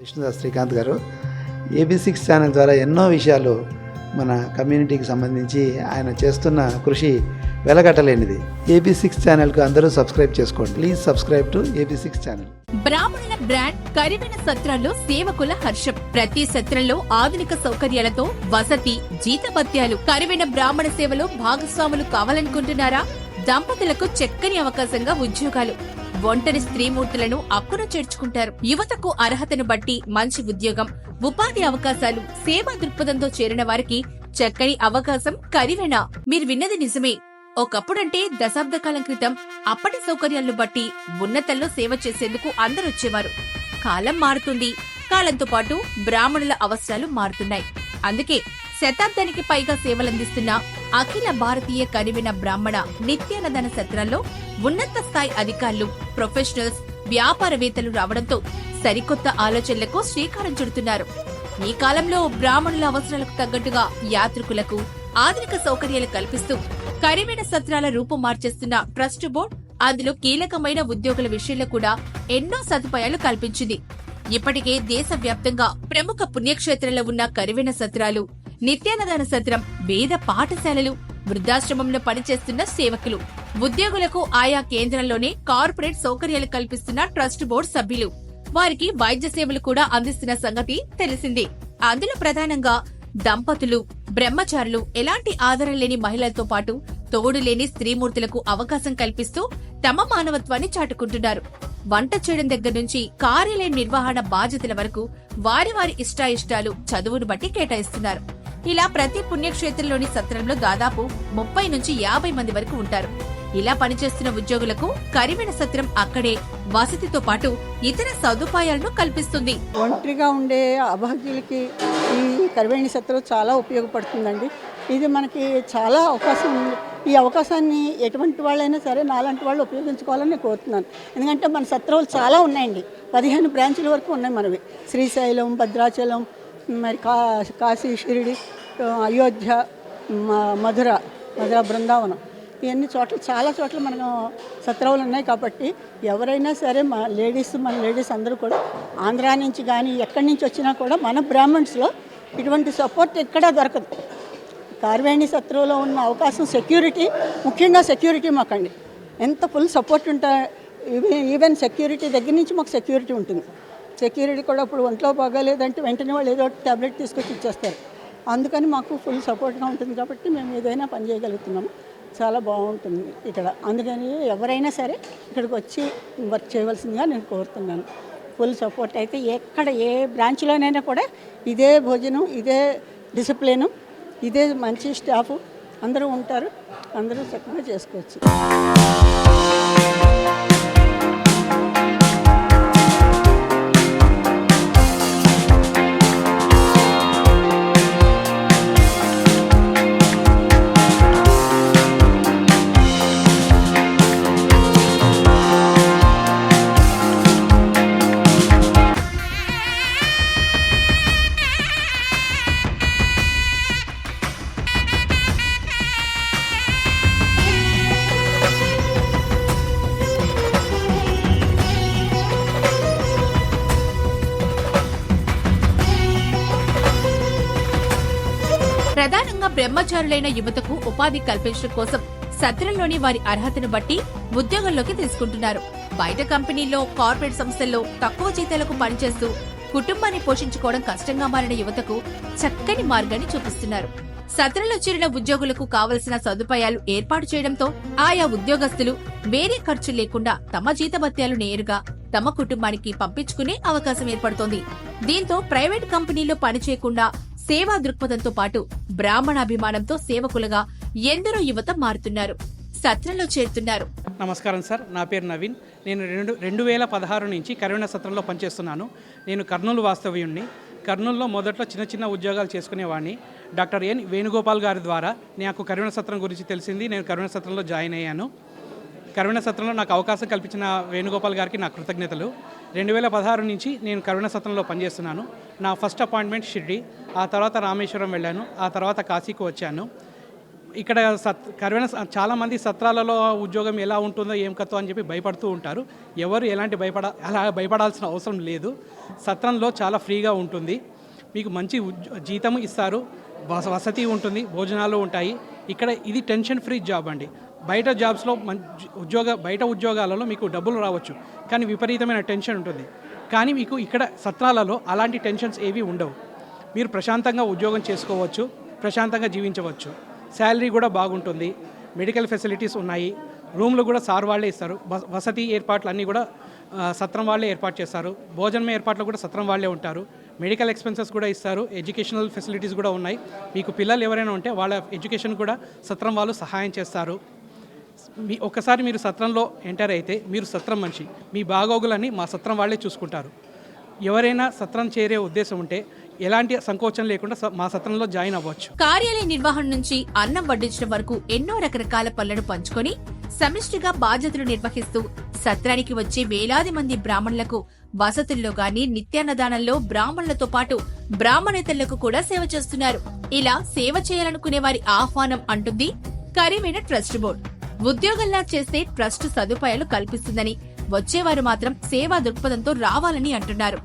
విష్ణుదాస్ శ్రీకాంత్ గారు. AB six channel ద్వారా ఎన్నో విషయాలు మన కమ్యూనిటీకి సంబంధించి ఆయన చేస్తున్న కృషి వెలగట్టలేనిది. ఏబీ సిక్స్ ఛానల్కు అందరూ సబ్స్క్రైబ్ చేసుకోండి. Please subscribe to AB six channel. బ్రాహ్మణుల బ్రాండ్ కరివెన సత్రంలో సేవకుల హర్షం. ప్రతి సత్రంలో ఆధునిక సౌకర్యాలతో వసతి జీతభత్యాలు కరివెన బ్రాహ్మణ సేవలో భాగస్వాములు కావాలనుకుంటున్నారా? దంపతులకు చక్కని అవకాశంగా ఉద్యోగాలు. ఒంటరి స్త్రీమూర్తులను అక్కున చేర్చుకుంటారు. యువతకు అర్హతను బట్టి మంచి ఉద్యోగం ఉపాధి అవకాశాలు సేవా దృక్పథంతో చేరిన వారికి చక్కని అవకాశం కరివెన? మీరు విన్నది నిజమే. ఒకప్పుడంటే దశాబ్ద కాలం క్రితం అప్పటి సౌకర్యాలను బట్టి ఉన్నతల్లో సేవ చేసేందుకు అందరూ వచ్చేవారు. కాలం మారుతుంది. కాలంతో పాటు బ్రాహ్మణుల అవసరాలు మారుతున్నాయి. అందుకే శతాబ్దానికి పైగా సేవలందిస్తున్న అఖిల భారతీయ కరివిన బ్రాహ్మణ నిత్యానదన సత్రంలో ఉన్నత స్థాయి అధికారులు ప్రొఫెషనల్స్ వ్యాపారవేత్తలు రావడంతో సరికొత్త ఆలోచనలకు శ్రీకారం చుడుతున్నారు. ఈ కాలంలో బ్రాహ్మణుల అవసరాలకు తగ్గట్టుగా యాత్రికులకు ఆధునిక సౌకర్యాలు కల్పిస్తూ కరివేణ సత్రాల రూపం మార్చేస్తున్న ట్రస్ట్ బోర్డ్ అందులో కీలకమైన ఉద్యోగుల విషయంలో కూడా ఎన్నో సదుపాయాలు కల్పించింది. ఇప్పటికే దేశవ్యాప్తంగా ప్రముఖ పుణ్యక్షేత్రంలో ఉన్న కరివెన సత్రాలు నిత్యానదాన సత్రం వేద పాఠశాలలు వృద్ధాశ్రమంలో పనిచేస్తున్న సేవకులు ఉద్యోగులకు ఆయా కేంద్రంలోనే కార్పొరేట్ సౌకర్యాలు కల్పిస్తున్న ట్రస్ట్ బోర్డు సభ్యులు. వారికి వైద్య సేవలు కూడా అందిస్తున్న సంగతి తెలిసిందే. అందులో ప్రధానంగా దంపతులు బ్రహ్మచారులు ఎలాంటి ఆధారం లేని మహిళలతో పాటు తోడు లేని స్త్రీమూర్తులకు అవకాశం కల్పిస్తూ తమ మానవత్వాన్ని చాటుకుంటున్నారు. వంట చేయడం దగ్గర నుంచి కార్యాలయం నిర్వహణ బాధ్యతల వరకు వారి వారి ఇష్టాయిష్టాలు చదువును బట్టి కేటాయిస్తున్నారు. ఇలా ప్రతి పుణ్యక్షేత్రంలోని సత్రంలో దాదాపు ముప్పై నుంచి యాభై మంది వరకు ఉంటారు. ఇలా పనిచేస్తున్న ఉద్యోగులకు కరివెన సత్రం అక్కడే వసతితో పాటు ఇతర సదుపాయాలను కల్పిస్తుంది. ఒంటరిగా ఉండే అభాగ్యులకి ఈ కరివేణి సత్రం చాలా ఉపయోగపడుతుందండి. ఇది మనకి చాలా అవకాశం ఉంది. ఈ అవకాశాన్ని ఎటువంటి వాళ్ళైనా సరే నాలాంటి వాళ్ళు ఉపయోగించుకోవాలని నేను కోరుతున్నాను. ఎందుకంటే మన సత్రాలు చాలా ఉన్నాయండి. పదిహేను బ్రాంచుల వరకు ఉన్నాయి మనవి. శ్రీశైలం భద్రాచలం మరి కా కాశీ షిరిడి అయోధ్య మ- మధుర మధుర బృందావనం. ఇవన్నీ చోట్ల చాలా చోట్ల మనకు సత్రాలు ఉన్నాయి కాబట్టి ఎవరైనా సరే మా లేడీస్ మన లేడీస్ అందరూ కూడా ఆంధ్రా నుంచి కానీ ఎక్కడి నుంచి వచ్చినా కూడా మన బ్రాహ్మణ్స్లో ఇటువంటి సపోర్ట్ ఎక్కడా దొరకదు. కార్వేణి సత్రంలో ఉన్న అవకాశం సెక్యూరిటీ ముఖ్యంగా సెక్యూరిటీ మాకండి. ఎంత ఫుల్ సపోర్ట్ ఉంటా ఈవెన్ సెక్యూరిటీ దగ్గర నుంచి మాకు సెక్యూరిటీ ఉంటుంది. సెక్యూరిటీ కూడా ఇప్పుడు ఒంట్లో బాగాలేదంటే వెంటనే వాళ్ళు ఏదో ట్యాబ్లెట్ తీసుకొచ్చి ఇచ్చేస్తారు. అందుకని మాకు ఫుల్ సపోర్ట్గా ఉంటుంది కాబట్టి మేము ఏదైనా పని చేయగలుగుతున్నాము. చాలా బాగుంటుంది ఇక్కడ. అందుకని ఎవరైనా సరే ఇక్కడికి వచ్చి వర్క్ చేయవలసిందిగా నేను కోరుతున్నాను. ఫుల్ సపోర్ట్ అయితే ఎక్కడ ఏ బ్రాంచ్లోనైనా కూడా ఇదే భోజనం ఇదే డిసిప్లిను ఇదే మంచి స్టాఫ్ అందరూ ఉంటారు అందరూ చక్కగా చేసుకోవచ్చు. బ్రహ్మచారులైన యువతకు ఉపాధి కల్పించడం కోసం సత్రంలోని వారి అర్హతను బట్టి ఉద్యోగంలోకి తీసుకుంటున్నారు. బయట కంపెనీల్లో కార్పొరేట్ సంస్థల్లో తక్కువ జీతాలకు పనిచేస్తూ కుటుంబాన్ని పోషించుకోవడం కష్టంగా మారిన యువతకు చక్కని మార్గాన్ని చూపిస్తున్నారు. సత్రంలో చేరిన ఉద్యోగులకు కావలసిన సదుపాయాలు ఏర్పాటు చేయడంతో ఆయా ఉద్యోగస్తులు వేరే ఖర్చు లేకుండా తమ జీతభత్యాలు నేరుగా తమ కుటుంబానికి పంపించుకునే అవకాశం ఏర్పడుతోంది. దీంతో ప్రైవేట్ కంపెనీల్లో పనిచేయకుండా సేవా దృక్పథంతో పాటు బ్రాహ్మణాభిమానంతో సేవకులుగా ఎందరో యువత మారుతున్నారు. సత్రంలో చేరుతున్నారు. నమస్కారం సార్ నా పేరు నవీన్. నేను రెండు రెండు వేల పదహారు నుంచి కరోనా సత్రంలో పనిచేస్తున్నాను. నేను కర్నూలు వాస్తవ్యుణ్ణి. కర్నూలులో మొదట్లో చిన్న చిన్న ఉద్యోగాలు చేసుకునేవాడిని డాక్టర్ ఎన్ వేణుగోపాల్ గారి ద్వారా నాకు కరోనా సత్రం గురించి తెలిసింది. నేను కరోనా సత్రంలో జాయిన్ అయ్యాను. కరోనా సత్రంలో నాకు అవకాశం కల్పించిన వేణుగోపాల్ గారికి నా కృతజ్ఞతలు. రెండు వేల పదహారు నుంచి నేను కరోనా సత్రంలో పనిచేస్తున్నాను. నా ఫస్ట్ అపాయింట్మెంట్ షిర్డి. ఆ తర్వాత రామేశ్వరం వెళ్ళాను ఆ తర్వాత కాశీకి వచ్చాను. ఇక్కడ సత్ కరువైన చాలామంది సత్రాలలో ఉద్యోగం ఎలా ఉంటుందో ఏం కథో అని చెప్పి భయపడుతూ ఉంటారు. ఎవరు ఎలాంటి భయపడ అలా భయపడాల్సిన అవసరం లేదు. సత్రంలో చాలా ఫ్రీగా ఉంటుంది. మీకు మంచి జీతం ఇస్తారు. వస- వసతి ఉంటుంది భోజనాలు ఉంటాయి. ఇక్కడ ఇది టెన్షన్ ఫ్రీ జాబ్ అండి. బయట జాబ్స్లో మంచి ఉద్యోగ బయట ఉద్యోగాలలో మీకు డబ్బులు రావచ్చు. కానీ విపరీతమైన టెన్షన్ ఉంటుంది. కానీ మీకు ఇక్కడ సత్రాలలో అలాంటి టెన్షన్స్ ఏవి ఉండవు. మీరు ప్రశాంతంగా ఉద్యోగం చేసుకోవచ్చు ప్రశాంతంగా జీవించవచ్చు. శాలరీ కూడా బాగుంటుంది. మెడికల్ ఫెసిలిటీస్ ఉన్నాయి. రూమ్లు కూడా సార్ వాళ్ళే ఇస్తారు. వసతి ఏర్పాట్లు అన్నీ కూడా సత్రం వాళ్ళే ఏర్పాటు చేస్తారు. భోజనం ఏర్పాట్లు కూడా సత్రం వాళ్ళే ఉంటారు. మెడికల్ ఎక్స్పెన్సెస్ కూడా ఇస్తారు. ఎడ్యుకేషనల్ ఫెసిలిటీస్ కూడా ఉన్నాయి. మీకు పిల్లలు ఎవరైనా ఉంటే వాళ్ళ ఎడ్యుకేషన్ కూడా సత్రం వాళ్ళు సహాయం చేస్తారు. మీ ఒక్కసారి మీరు సత్రంలో ఎంటర్ అయితే మీరు సత్రం మనిషి. మీ బాగోగులని మా సత్రం వాళ్ళే చూసుకుంటారు. ఎవరైనా సత్రం చేరే ఉద్దేశం ఉంటే ఎలాంటి సంకోచం లేకుండా స- మా సత్రంలో జాయిన్ అవ్వచ్చు. కార్యాలయ నిర్వహణ నుంచి అన్నం వడ్డించడం వరకు ఎన్నో రకరకాల పనులను పంచుకొని సమిష్టిగా బాధ్యతలు నిర్వహిస్తూ సత్రానికి వచ్చే వేలాది మంది బ్రాహ్మణులకు వసతుల్లో గాని నిత్యాన్నదానంలో బ్రాహ్మణులతో పాటు బ్రాహ్మణేతలకు కూడా సేవ చేస్తున్నారు. ఇలా సేవ చేయాలనుకునే వారి ఆహ్వానం అంటుంది కరీమైన ట్రస్ట్ బోర్డు. ఉద్యోగంలా చేస్తే ట్రస్ట్ సదుపాయాలు కల్పిస్తుందని వచ్చేవారు మాత్రం సేవా దృక్పథంతో రావాలని అంటున్నారు.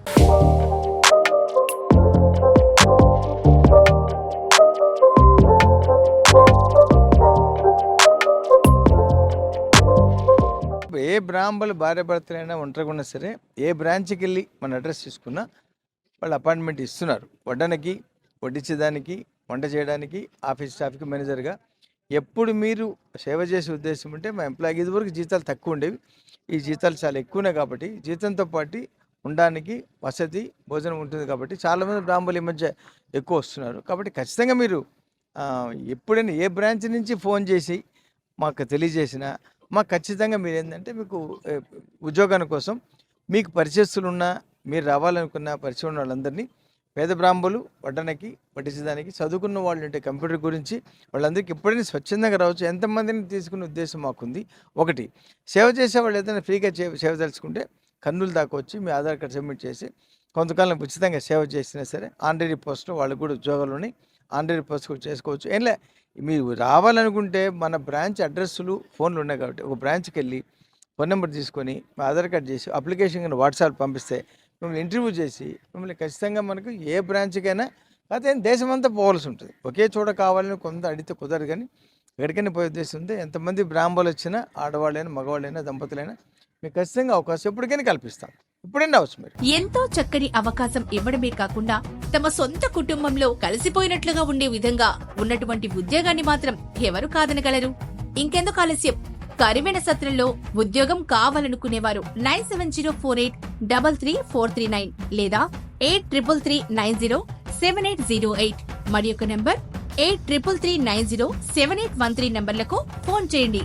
ఏ బ్రాహ్మలు భార్య భర్తలైనా ఒంటరిగా సరే ఏ బ్రాంచ్కి వెళ్ళి మన అడ్రస్ తీసుకున్నా వాళ్ళు అపాయింట్మెంట్ ఇస్తున్నారు. వడ్డనకి వడ్డించేదానికి వంట చేయడానికి ఆఫీస్ స్టాఫ్కి మేనేజర్గా ఎప్పుడు మీరు సేవ చేసే ఉద్దేశం ఉంటే మా ఎంప్లాయీకి ఇదివరకు జీతాలు తక్కువ ఉండేవి. ఈ జీతాలు చాలా ఎక్కువనే కాబట్టి జీతంతో పాటు ఉండడానికి వసతి భోజనం ఉంటుంది కాబట్టి చాలామంది బ్రాహ్మణులు ఈ మధ్య ఎక్కువ వస్తున్నారు. కాబట్టి ఖచ్చితంగా మీరు ఎప్పుడైనా ఏ బ్రాంచ్ నుంచి ఫోన్ చేసి మాకు తెలియజేసిన మాకు ఖచ్చితంగా మీరు ఏంటంటే మీకు ఉద్యోగాల కోసం మీకు పరిచయస్తులు ఉన్నా మీరు రావాలనుకున్న పరిచయం ఉన్న వాళ్ళందరినీ పేద బ్రాహ్మణులు వడ్డనకి పట్టించడానికి చదువుకున్న వాళ్ళు అంటే కంప్యూటర్ గురించి వాళ్ళందరికీ ఎప్పుడైనా స్వచ్ఛందంగా రావచ్చు. ఎంతమందిని తీసుకునే ఉద్దేశం మాకుంది? ఒకటి సేవ చేసే వాళ్ళు ఏదైనా ఫ్రీగా చే సేవ తెలుసుకుంటే కన్నులు దాకా వచ్చి మీ ఆధార్ కార్డు సబ్మిట్ చేసి కొంతకాలం ఉచితంగా సేవ చేసినా సరే ఆన్లైన్ పోస్ట్లో వాళ్ళకు కూడా ఉద్యోగాలు ఉన్నాయి. ఆన్లైన్ పోస్ట్ కూడా చేసుకోవచ్చు. ఏంలే మీరు రావాలనుకుంటే మన బ్రాంచ్ అడ్రస్లు ఫోన్లు ఉన్నాయి కాబట్టి ఒక బ్రాంచ్కి వెళ్ళి ఫోన్ నెంబర్ తీసుకొని ఆధార్ కార్డ్ చేసి అప్లికేషన్ కానీ వాట్సాప్ పంపిస్తే మిమ్మల్ని ఇంటర్వ్యూ చేసి మిమ్మల్ని ఖచ్చితంగా మనకు ఏ బ్రాంచ్కైనా కాకపోతే దేశమంతా పోవాల్సి ఉంటుంది. ఒకే చోట కావాలని కొంత అడిగితే కుదరదు కానీ ఎక్కడికైనా పోయే ఉద్దేశం ఉంటే ఎంతమంది బ్రాహ్మణులు వచ్చినా ఆడవాళ్ళైనా మగవాళ్ళైనా దంపతులైనా మీకు ఖచ్చితంగా అవకాశం ఎప్పటికైనా కల్పిస్తాం. అవచ్చు మీరు? ఎంతో చక్కని అవకాశం ఇవ్వడమే కాకుండా తమ సొంత కుటుంబంలో కలిసిపోయినట్లుగా ఉండే విధంగా ఉన్నటువంటి ఉద్యోగాన్ని మాత్రం ఎవరు కాదనగలరు? ఇంకెందుకు ఆలస్యం? కరివెన సత్రంలో ఉద్యోగం కావాలనుకునేవారు nine seven zero four eight double three four three nine లేదా eight triple three nine zero seven eight zero eight. మరి యొక్క number? Eight triple three nine zero seven eight one three నెంబర్లకు ఫోన్ చేయండి.